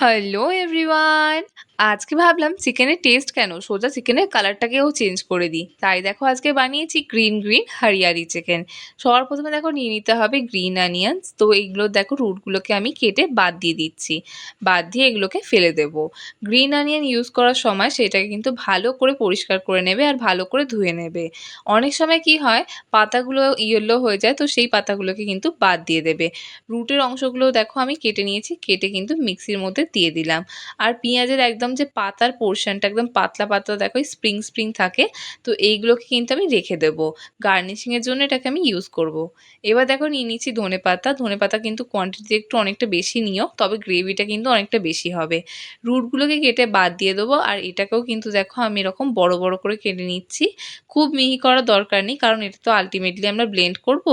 Hello everyone আজকে ভাবলাম চিকেনের টেস্ট কেন? সোজা চিকেনের কালারটাকেও চেঞ্জ করে দিই। তাই দেখো, আজকে বানিয়েছি গ্রিন গ্রিন হারিয়ারি চিকেন সবার প্রথমে দেখো, নিয়ে নিতে হবে গ্রিন অনিয়ন্স তো এইগুলো দেখো রুটগুলোকে আমি কেটে বাদ দিয়ে দিচ্ছি। বাদ দিয়ে এগুলোকে ফেলে দেব। গ্রিন অনিয়ন ইউজ করার সময় সেটাকে কিন্তু ভালো করে পরিষ্কার করে নেবে আর ভালো করে ধুয়ে নেবে। অনেক সময় কি হয়, পাতাগুলো ইয়েলো হয়ে যায়, তো সেই পাতাগুলোকে কিন্তু বাদ দিয়ে দেবে। রুটের অংশগুলো দেখো, আমি কেটে নিয়েছি। কেটে কিন্তু মিক্সির মধ্যে দিয়ে দিলাম। আর পেঁয়াজের একদম যে পাতার পোর্শনটা একদম পাতলা পাতলা দেখো স্প্রিং স্প্রিং থাকে, তো এইগুলোকে কিন্তু আমি রেখে দেবো। গার্নিশিংয়ের জন্য এটাকে আমি ইউজ করব। এবার দেখো নিয়ে নিচ্ছি ধনে পাতা। ধনে পাতা কিন্তু কোয়ান্টিটি একটু অনেকটা বেশি নিও, তবে গ্রেভিটা কিন্তু অনেকটা বেশি হবে। রুটগুলোকে কেটে বাদ দিয়ে দেবো, আর এটাকেও কিন্তু দেখো আমি এরকম বড় বড় করে কেটে নিচ্ছি। খুব মিহি করার দরকার নেই, কারণ এটা তো আলটিমেটলি আমরা ব্লেন্ড করব,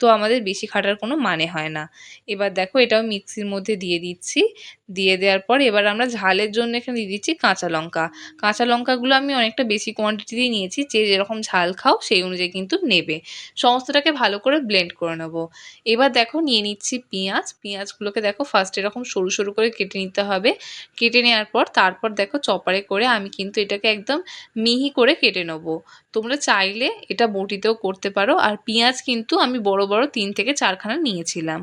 তো আমাদের বেশি খাটার কোনো মানে হয় না। এবার দেখো এটাও মিক্সির মধ্যে দিয়ে দিচ্ছি। দিয়ে দেওয়ার পর এবার আমরা ঝালের জন্য এখানে দিয়ে দিচ্ছি কাঁচা লঙ্কা। কাঁচা লঙ্কাগুলো আমি অনেকটা বেশি কোয়ান্টিটিতেই নিয়েছি, যে যেরকম ঝাল খাও সেই অনুযায়ী কিন্তু নেবে। সমস্তটাকে ভালো করে ব্লেন্ড করে নেব। এবার দেখো নিয়ে নিচ্ছি পেঁয়াজ। পেঁয়াজগুলোকে দেখো ফার্স্ট এরকম সরু সরু করে কেটে নিতে হবে। কেটে নেওয়ার পর তারপর দেখো চপারে করে আমি কিন্তু এটাকে একদম মিহি করে কেটে নেব। তোমরা চাইলে এটা বটিতেও করতে পারো। আর পেঁয়াজ কিন্তু আমি বড় বড় তিন থেকে চারখানা নিয়েছিলাম।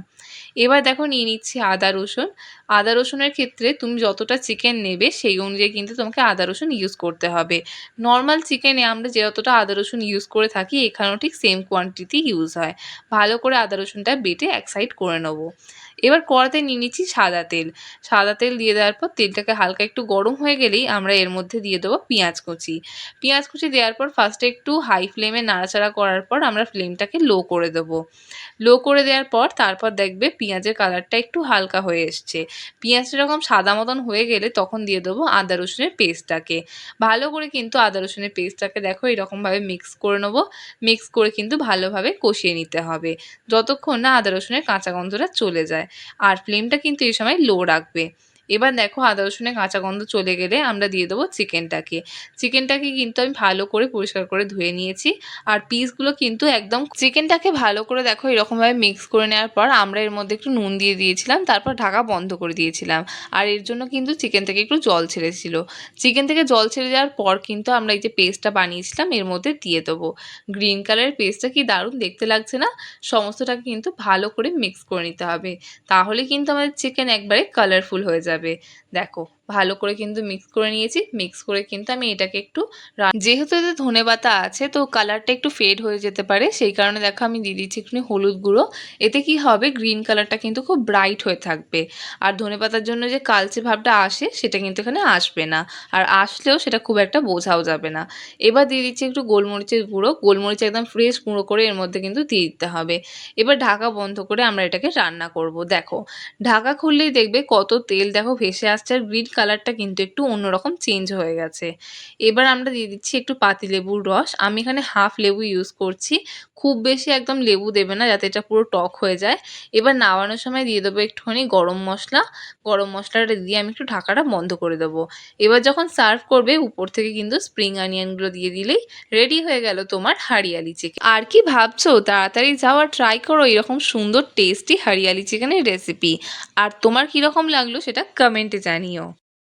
এবার দেখো নিয়ে নিচ্ছি আদা রসুন। আদা রসুনের ক্ষেত্রে তুমি যতটা চিকেন নেবে, সেই অনুযায়ী কিন্তু তোমাকে আদা রসুন ইউজ করতে হবে। নর্মাল চিকেনে আমরা যে যতটা আদা রসুন ইউজ করে থাকি, এখানেও ঠিক সেম কোয়ান্টিটি ইউজ হয়। ভালো করে আদা রসুনটা বেটে এক সাইড করে নেব। এবার কড়াতে নিয়ে নিচ্ছি সাদা তেল। সাদা তেল দিয়ে দেওয়ার পর তেলটাকে হালকা একটু গরম হয়ে গেলেই আমরা এর মধ্যে দিয়ে দেবো পেঁয়াজ কুচি। পেঁয়াজ কুচি দেওয়ার পর ফার্স্টে একটু হাই ফ্লেমে নাড়াচাড়া করার পর আমরা ফ্লেমটাকে লো করে দেবো। লো করে দেওয়ার পর তারপর দেখবে পেঁয়াজের কালারটা একটু হালকা হয়ে এসছে। পেঁয়াজটা এরকম সাদা মতন হয়ে গেলে তখন দিয়ে দেবো আদা রসুনের পেস্টটাকে। ভালো করে কিন্তু আদা রসুনের পেস্টটাকে দেখো এরকমভাবে মিক্স করে নেব। মিক্স করে কিন্তু ভালোভাবে কষিয়ে নিতে হবে। যতক্ষণ না আদা রসুনের কাঁচা গন্ধটা চলে যায়। আর ফ্লেমটা কিন্তু এই সময় লো রাখবে। এবার দেখো আদা রসুনের কাঁচা গন্ধ চলে গেলে আমরা দিয়ে দেবো চিকেনটাকে। চিকেনটাকে কিন্তু আমি ভালো করে পরিষ্কার করে ধুয়ে নিয়েছি। আর পিসগুলো কিন্তু একদম চিকেনটাকে ভালো করে দেখো এরকমভাবে মিক্স করে নেওয়ার পর আমরা এর মধ্যে একটু নুন দিয়ে দিয়েছিলাম, তারপর ঢাকা বন্ধ করে দিয়েছিলাম। আর এর জন্য কিন্তু চিকেন থেকে একটু জল ছেড়েছিল চিকেন থেকে জল ছেড়ে যাওয়ার পর কিন্তু আমরা এই যে পেস্টটা বানিয়েছিলাম, এর মধ্যে দিয়ে দেবো। গ্রিন কালারের পেস্টটা কি দারুণ দেখতে লাগছে না? সমস্তটাকে কিন্তু ভালো করে মিক্স করে নিতে হবে। তাহলে কিন্তু আমাদের চিকেন একবারে কালারফুল হয়ে যাবে। যাবে। দেখো ভালো করে কিন্তু মিক্স করে নিয়েছি। মিক্স করে কিন্তু আমি এটাকে একটু যেহেতু এতে ধনে পাতা আছে, তো কালারটা একটু ফেড হয়ে যেতে পারে। সেই কারণে দেখো আমি দিয়ে দিচ্ছি একটু হলুদ গুঁড়ো। এতে কি হবে গ্রিন কালারটা কিন্তু খুব ব্রাইট হয়ে থাকবে। আর ধনে পাতার জন্য যে কালচে ভাবটা আসে, সেটা কিন্তু এখানে আসবে না। আর আসলেও সেটা খুব একটা বোঝাও যাবে না। এবার দিয়ে দিচ্ছি একটু গোলমরিচের গুঁড়ো। গোলমরিচ একদম ফ্রেশ গুঁড়ো করে এর মধ্যে কিন্তু দিয়ে দিতে হবে। এবার ঢাকা বন্ধ করে আমরা এটাকে রান্না করব। দেখো, ঢাকা খুললেই দেখবে কত তেল দেখো ভেসে আসছে। আর গ্রিন কালারটা কিন্তু একটু অন্যরকম চেঞ্জ হয়ে গেছে। এবার আমরা দিয়ে দিচ্ছি একটু পাতিলেবুর রস। আমি এখানে হাফ লেবু ইউজ করছি। খুব বেশি একদম লেবু দেবে না, যাতে এটা পুরো টক হয়ে যায়। এবার নামানোর সময় দিয়ে দেবো একটুখানি গরম মশলা। গরম মশলাটা দিয়ে আমি একটু ঢাকাটা বন্ধ করে দেবো। এবার যখন সার্ভ করবে, উপর থেকে কিন্তু স্প্রিং অনিয়নগুলো দিয়ে দিলেই রেডি হয়ে গেল তোমার হারিয়ালি চিকেন আর কি ভাবছ? তাড়াতাড়ি যাওয়া ট্রাই করো এরকম সুন্দর টেস্টি হারিয়ালি চিকেনের রেসিপি আর তোমার কীরকম লাগল সেটা কমেন্টে জানিও।